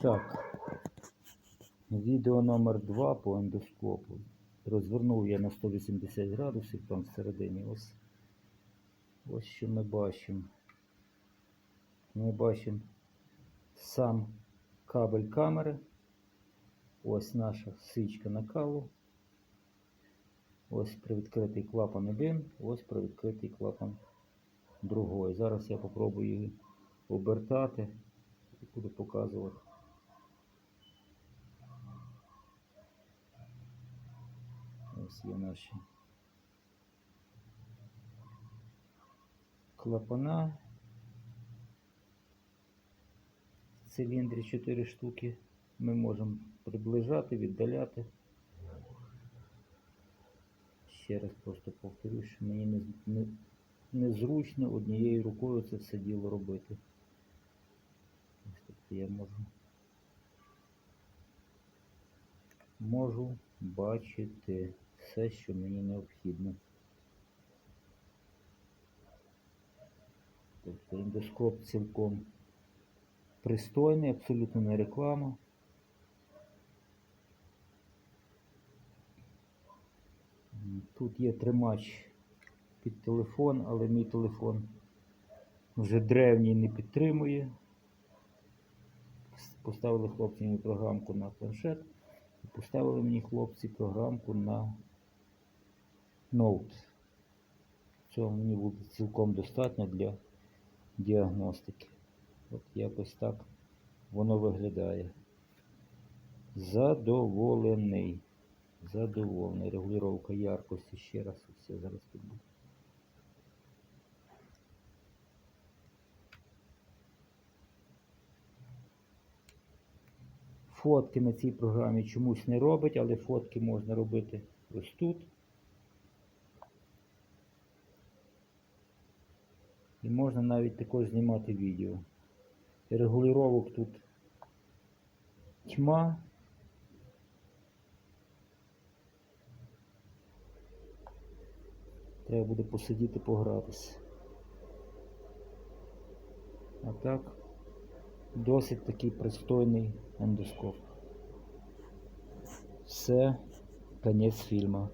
Так. Відео номер 2 по ендоскопу. Розвернув я на 180 градусів там всередині. Ось, ось що ми бачимо. Ми бачимо сам кабель камери. Ось наша свічка накалу. Ось привідкритий клапан один, ось привідкритий клапан другий. Зараз я попробую її обертати і буду показувати. Ось є наші клапана. Циліндрі 4 штуки. Ми можемо приближати, віддаляти. Ще раз просто повторю, що мені не, не, незручно однією рукою це все діло робити. Ось тобто я можу. Можу бачити все, що мені необхідно. Тобто ендоскоп цілком пристойний, абсолютно не реклама. Тут є тримач під телефон, але мій телефон вже древній не підтримує. Поставили хлопці мені програмку на планшет поставили мені хлопці програмку на ноут. Цього мені буде цілком достатньо для діагностики. От якось так воно виглядає. Задоволений. Задоволений. Регулювання яркості ще раз. Все зараз тут буде. Фотки на цій програмі чомусь не робить, але фотки можна робити ось тут. І можна навіть також знімати відео. Регулювання тут тьма. Треба буде посидіти погратися. А так, досить такий пристойний ендоскоп. Все, конець фільму.